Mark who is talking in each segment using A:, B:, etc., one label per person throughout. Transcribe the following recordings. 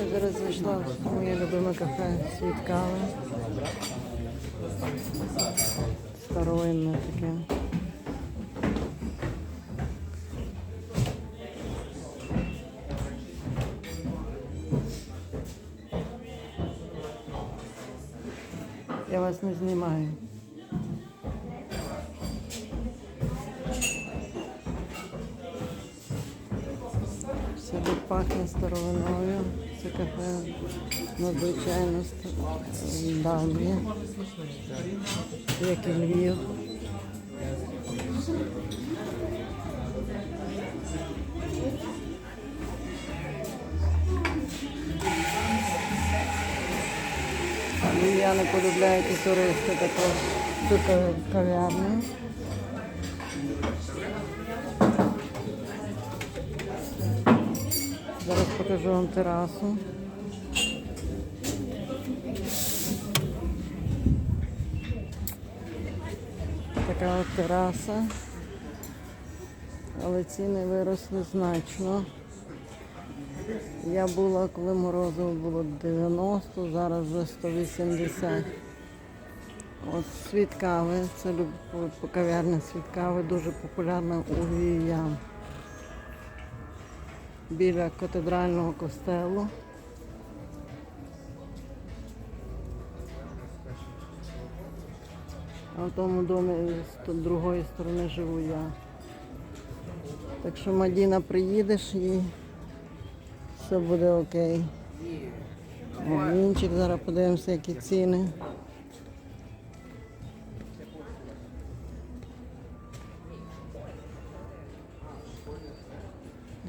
A: Я зараз зайшла в моє любиме кафе світ кави. Старовинне таке. Я вас не знімаю. Тут пахне старовиною. Це кафе надзвичайно давнє, як і Львів. Львів'яни полюбляють і туристи також цю ка- Зараз покажу вам терасу. Така от тераса. Але ціни виросли значно. Я була, коли морозиво було 90, зараз вже 180. От світ кави, це по- кав'ярня світ дуже популярна у львів'ян біля катедрального костелу. А в тому домі з другої сторони живу я. Так що Мадіна приїдеш і все буде окей. Вінчик, зараз подивимося, які ціни.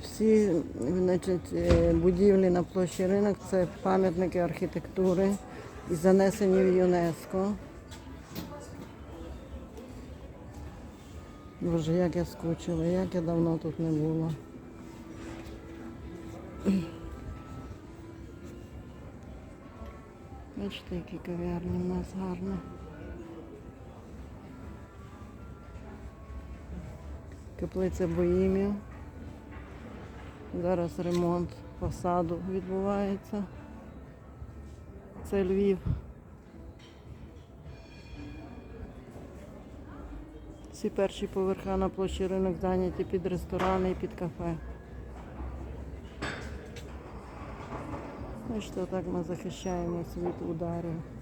A: Всі значить, е, будівлі на площі ринок це пам'ятники архітектури і занесені в ЮНЕСКО. Боже, як я скучила, як я давно тут не була. Бачите, які кав'ярні в нас гарні. Каплиця Боїмів. Зараз ремонт фасаду відбувається. Це Львів. Всі перші поверха на площі ринок зайняті під ресторани і під кафе. Бачите, так ми захищаємося від ударів.